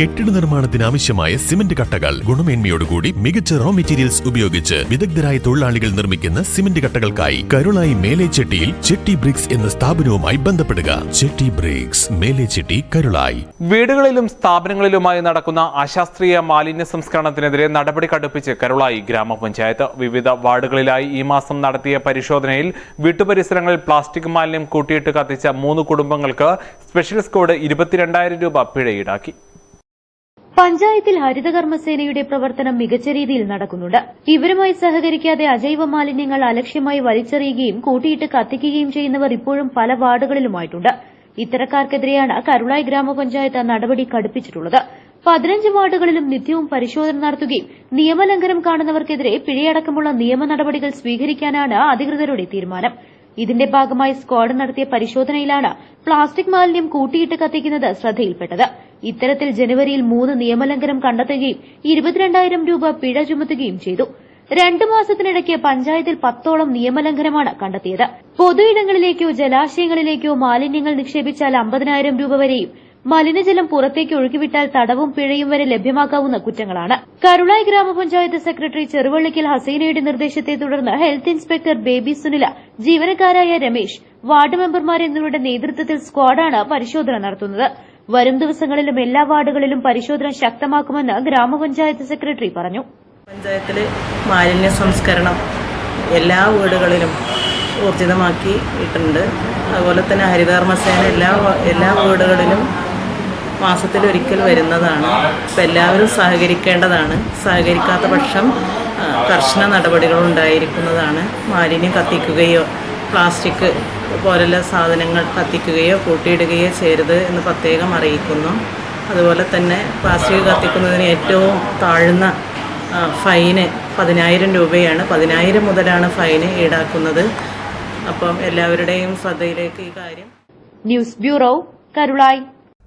കെട്ടിട നിർമ്മാണത്തിന് ആവശ്യമായ സിമന്റ് കട്ടകൾ. ഗുണമേന്മയോടുകൂടി മികച്ച റോ മെറ്റീരിയൽസ് ഉപയോഗിച്ച് വിദഗ്ധരായ തൊഴിലാളികൾ നിർമ്മിക്കുന്ന സിമന്റ് കട്ടകൾക്കായി കരുളായി മേലേച്ചെട്ടിയിൽ ചെട്ടി ബ്രിക്സ് എന്ന സ്ഥാപനവുമായി ബന്ധപ്പെടുക. ചെട്ടി ബ്രിക്സ് മേലേച്ചെട്ടി കരുളായി. വീടുകളിലും സ്ഥാപനങ്ങളിലുമായി നടക്കുന്ന അശാസ്ത്രീയ മാലിന്യ സംസ്കരണത്തിനെതിരെ നടപടി കടുപ്പിച്ച് കരുളായി ഗ്രാമപഞ്ചായത്ത്. വിവിധ വാർഡുകളിലായി ഈ മാസം നടത്തിയ പരിശോധനയിൽ വീട്ടുപരിസരങ്ങളിൽ പ്ലാസ്റ്റിക് മാലിന്യം കൂട്ടിയിട്ട് കത്തിച്ച മൂന്ന് കുടുംബങ്ങൾക്ക് സ്പെഷ്യൽ സ്കോഡ് ഇരുപത്തിരണ്ടായിരം രൂപ പിഴ ഈടാക്കി. പഞ്ചായത്തിൽ ഹരിതകർമ്മസേനയുടെ പ്രവർത്തനം മികച്ച രീതിയിൽ നടക്കുന്നുണ്ട്. ഇവരുമായി സഹകരിക്കാതെ അജൈവ മാലിന്യങ്ങൾ അലക്ഷ്യമായി വലിച്ചെറിയുകയും കൂട്ടിയിട്ട് കത്തിക്കുകയും ചെയ്യുന്നവർ ഇപ്പോഴും പല വാർഡുകളിലുമായിട്ടുണ്ട്. ഇത്തരക്കാർക്കെതിരെയാണ് കരുളായി ഗ്രാമപഞ്ചായത്ത് നടപടി കടുപ്പിച്ചിട്ടുള്ളത്. പതിനഞ്ച് വാർഡുകളിലും നിത്യവും പരിശോധന നടത്തുകയും നിയമലംഘനം കാണുന്നവർക്കെതിരെ പിഴയടക്കമുള്ള നിയമ നടപടികൾ സ്വീകരിക്കാനാണ് അധികൃതരുടെ തീരുമാനം. ഇതിന്റെ ഭാഗമായി സ്ക്വാഡ് നടത്തിയ പരിശോധനയിലാണ് പ്ലാസ്റ്റിക് മാലിന്യം കൂട്ടിയിട്ട് കത്തിക്കുന്നത് ശ്രദ്ധയിൽപ്പെട്ടത്. ഇത്തരത്തിൽ ജനുവരിയിൽ മൂന്ന് നിയമലംഘനം കണ്ടെത്തുകയും ഇരുപത്തിരണ്ടായിരം രൂപ പിഴ ചുമത്തുകയും ചെയ്തു. രണ്ടു മാസത്തിനിടയ്ക്ക് പഞ്ചായത്തിൽ പത്തോളം നിയമലംഘനമാണ് കണ്ടെത്തിയത്. പൊതുയിടങ്ങളിലേക്കോ ജലാശയങ്ങളിലേക്കോ മാലിന്യങ്ങൾ നിക്ഷേപിച്ചാൽ അമ്പതിനായിരം രൂപ വരെയും മലിനജലം പുറത്തേക്ക് ഒഴുക്കിവിട്ടാൽ തടവും പിഴയും വരെ ലഭ്യമാക്കാവുന്ന കുറ്റങ്ങളാണ്. കരുളായി ഗ്രാമപഞ്ചായത്ത് സെക്രട്ടറി ചെറുവള്ളിക്കൽ ഹസീനയുടെ നിർദ്ദേശത്തെ തുടർന്ന് ഹെൽത്ത് ഇൻസ്പെക്ടർ ബേബി സുനില ജീവനക്കാരായ രമേശ് വാർഡ് മെമ്പർമാർ എന്നിവരുടെ നേതൃത്വത്തിൽ സ്ക്വാഡാണ് പരിശോധന നടത്തുന്നത്. വരും ദിവസങ്ങളിലും എല്ലാ വാർഡുകളിലും പരിശോധന ശക്തമാക്കുമെന്ന് ഗ്രാമപഞ്ചായത്ത് സെക്രട്ടറി പറഞ്ഞു. പഞ്ചായത്തിൽ മാലിന്യ സംസ്കരണം എല്ലാ വീടുകളിലും ഊർജിതമാക്കിയിട്ടുണ്ട് അതുപോലെ തന്നെ ഹരിതകർമ്മസേന എല്ലാ എല്ലാ വീടുകളിലും മാസത്തിലൊരിക്കൽ വരുന്നതാണ്. അപ്പം എല്ലാവരും സഹകരിക്കേണ്ടതാണ്. സഹകരിക്കാത്ത പക്ഷം കർശന നടപടികൾ ഉണ്ടായിരിക്കുന്നതാണ് മാലിന്യം കത്തിക്കുകയോ പ്ലാസ്റ്റിക് പോലുള്ള സാധനങ്ങൾ കത്തിക്കുകയോ കൂട്ടിയിടുകയോ ചെയ്യരുത് എന്ന് പ്രത്യേകം അറിയിക്കുന്നു. അതുപോലെ തന്നെ പ്ലാസ്റ്റിക് കത്തിക്കുന്നതിന് ഏറ്റവും താഴ്ന്ന ഫൈന് പതിനായിരം രൂപയാണ്. പതിനായിരം മുതലാണ് ഫൈന് ഈടാക്കുന്നത്. അപ്പം എല്ലാവരുടെയും ശ്രദ്ധയിലേക്ക് ഈ കാര്യം. News bureau Karulai.